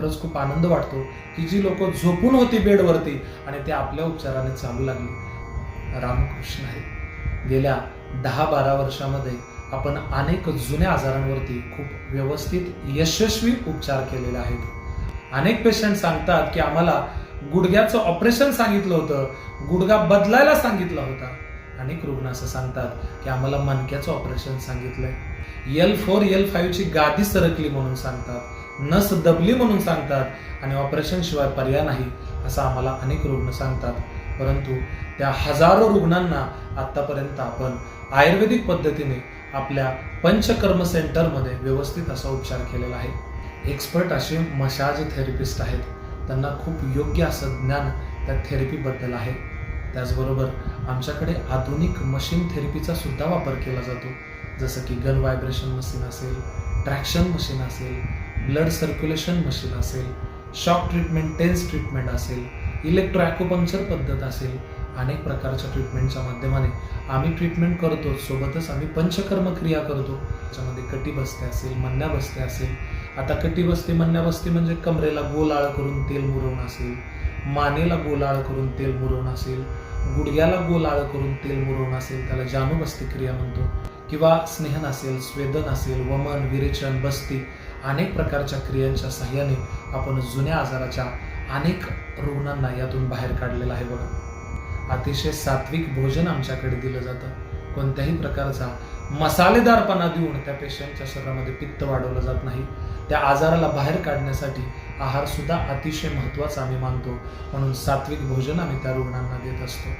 खरंच खूप आनंद वाटतो की जी लोक झोपून होती बेडवरती आणि ते आपल्या उपचाराने चालू लागली. रामकृष्ण आहे. गेल्या दहा बारा वर्षामध्ये आपण अनेक जुन्या आजारांवरती खूप व्यवस्थित यशस्वी उपचार केलेले आहेत. अनेक पेशंट सांगतात की आम्हाला गुडघ्याचं ऑपरेशन सांगितलं होतं गुडघा बदलायला सांगितला होता. अनेक रुग्ण असं सांगतात की आम्हाला मणक्याचं ऑपरेशन सांगितलंय. एल फोर एल फाईव्हची गादी सरकली म्हणून सांगतात. नस दबली म्हणून सांगतात आणि ऑपरेशन शिवाय पर्याय नाही असं आम्हाला अनेक रुग्ण सांगतात. परंतु त्या हजारो रुग्णांना आतापर्यंत आपण आयुर्वेदिक पद्धतीने आपल्या पंचकर्म सेंटरमध्ये व्यवस्थित असा उपचार केलेला आहे. एक्सपर्ट असे मशाज थेरपिस्ट आहेत. त्यांना खूप योग्य असं ज्ञान त्या थेरपीबद्दल आहे. त्याचबरोबर आमच्याकडे आधुनिक मशीन थेरपीचा सुद्धा वापर केला जातो. जसं की गन व्हायब्रेशन मशीन असेल ट्रॅक्शन मशीन असेल ब्लड सर्क्युलेशन मशीन असेल शॉक ट्रीटमेंट टेन्स ट्रीटमेंट असेल इलेक्ट्रोॲक्युपंक्चर पद्धत असेल अनेक प्रकारच्या ट्रीटमेंटच्या माध्यमाने आम्ही ट्रीटमेंट करतो. सोबतच आम्ही पंचकर्म क्रिया करतो. त्याच्यामध्ये कटी बसते असेल मन्या बसते असेल. आता कटी बसते मन्या बसते म्हणजे कमरेला गोलाळ करून तेल मुरवणं असेल मानेला गोलाळ करून तेल मुरवणं असेल गुडघ्याला गोलाळ करून तेल मुरवणं असेल त्याला जानू बस्ती क्रिया म्हणतो. किंवा स्नेहन असेल स्वेदन असेल वमन विरेचन बस्ती अनेक प्रकारच्या क्रियांच्या सहाय्याने आपण जुन्या आजाराच्या अनेक रुग्णांना यातून बाहेर काढलेलं आहे बघा. अतिशय सात्विक भोजन आमच्याकडे दिलं जातं. कोणत्याही प्रकारचा मसालेदारपणा देऊन त्या पेशंटच्या शरीरामध्ये पित्त वाढवलं जात नाही. त्या आजाराला बाहेर काढण्यासाठी आहार सुद्धा अतिशय महत्त्वाचा आम्ही मानतो. म्हणून सात्विक भोजन आम्ही त्या रुग्णांना देत असतो.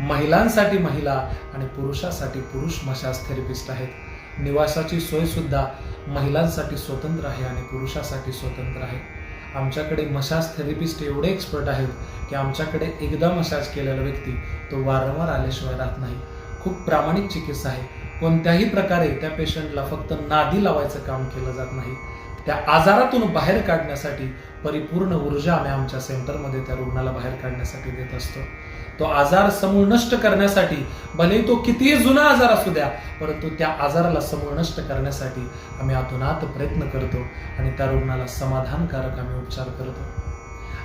महिलांसाठी महिला आणि पुरुषासाठी पुरुष मशाज थेरपिस्ट आहेत. निवासाची सोय सुद्धा महिलांसाठी स्वतंत्र आहे आणि पुरुषासाठी स्वतंत्र आहे. आमच्याकडे मसाज थेरपिस्ट एवढे एक्सपर्ट आहेत की आमच्याकडे एकदा मसाज केलेला व्यक्ती तो वारंवार आल्याशिवाय राहत नाही. खूप प्रामाणिक चिकित्सा आहे. कोणत्याही प्रकारे त्या पेशंटला फक्त नादी लावायचं काम केलं जात नाही. त्या आजारातून बाहेर काढण्यासाठी परिपूर्ण ऊर्जा आम्ही आमच्या सेंटरमध्ये त्या रुग्णाला बाहेर काढण्यासाठी देत असतो. तो आजार समूळ नष्ट करण्यासाठी भले तो कितीही जुना आजार असू द्या परंतु त्या आजाराला समूळ नष्ट करण्यासाठी आम्ही आतोनात प्रयत्न करतो आणि त्या रुग्णाला समाधानकारक आम्ही उपचार करतो.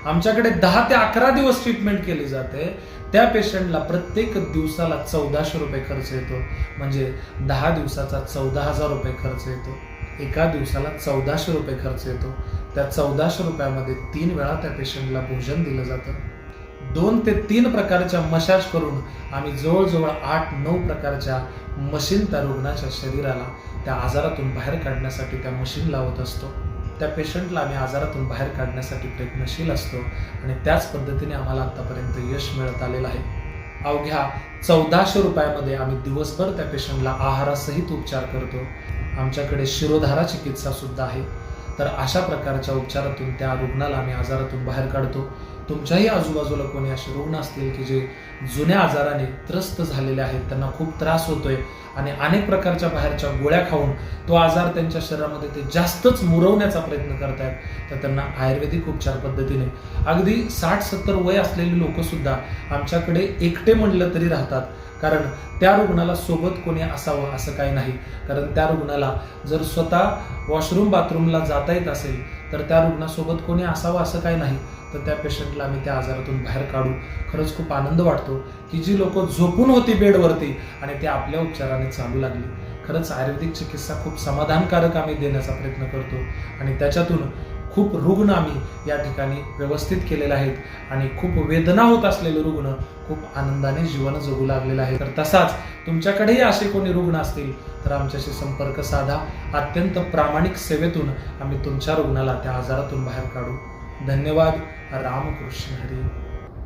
आमच्याकडे दहा ते अकरा दिवस ट्रीटमेंट केली जाते. त्या पेशंटला प्रत्येक दिवसाला चौदाशे रुपये खर्च येतो. म्हणजे दहा दिवसाचा चौदा हजार रुपये खर्च येतो. एका दिवसाला चौदाशे रुपये खर्च येतो. त्या चौदाशे रुपयामध्ये तीन वेळा त्या पेशंटला भोजन दिलं जातं. दोन ते तीन प्रकारच्या मशाज करून आम्ही जवळजवळ आठ नऊ प्रकारच्या मशीन त्या रुग्णाच्या शरीराला त्या आजारातून बाहेर काढण्यासाठी त्या मशीन लावत असतो. त्या पेशंटला आम्ही आजारातून बाहेर काढण्यासाठी प्रयत्नशील असतो आणि त्याच पद्धतीने आम्हाला आतापर्यंत यश मिळत आलेलं आहे. अवघ्या चौदाशे रुपयामध्ये आम्ही दिवसभर त्या पेशंटला आहारासहित उपचार करतो. आमच्याकडे शिरोधारा चिकित्सा सुद्धा आहे. तर अशा प्रकारच्या उपचारातून त्या रुग्णाला आम्ही आजारातून बाहेर काढतो. तुमच्याही आजूबाजूला कोणी असे रुग्ण असतील की जे जुन्या आजाराने त्रस्त झालेले आहेत त्यांना खूप त्रास होतोय आणि अनेक प्रकारच्या बाहेरच्या गोळ्या खाऊन तो आजार त्यांच्या शरीरामध्ये ते जास्तच मुरवण्याचा प्रयत्न करतायत तर त्यांना आयुर्वेदिक उपचार पद्धतीने. अगदी साठ सत्तर वय असलेली लोक सुद्धा आमच्याकडे एकटे म्हणलं तरी राहतात. कारण त्या रुग्णाला सोबत कोणी असावं असं काही नाही. कारण त्या रुग्णाला जर स्वतः वॉशरूम बाथरूमला जाता येत असेल तर त्या रुग्णासोबत कोणी असावं असं काही नाही. तर त्या पेशंटला आम्ही त्या आजारातून बाहेर काढू. खरंच खूप आनंद वाटतो की जी लोक झोपून होती बेडवरती आणि ते आपल्या उपचाराने चालू लागली. खरंच आयुर्वेदिक चिकित्सा खूप समाधानकारक आम्ही देण्याचा प्रयत्न करतो. आणि त्याच्यातून खूप रुग्ण आम्ही या ठिकाणी व्यवस्थित केलेले आहेत आणि खूप वेदना होत असलेले रुग्ण खूप आनंदाने जीवन जगू लागलेले आहे तर तसाच तुमच्याकडेही असे कोणी रुग्ण असतील तर आमच्याशी संपर्क साधा. अत्यंत प्रामाणिक सेवेतून आम्ही तुमच्या रुग्णाला त्या आजारातून बाहेर काढू. धन्यवाद. रामकृष्ण हरी.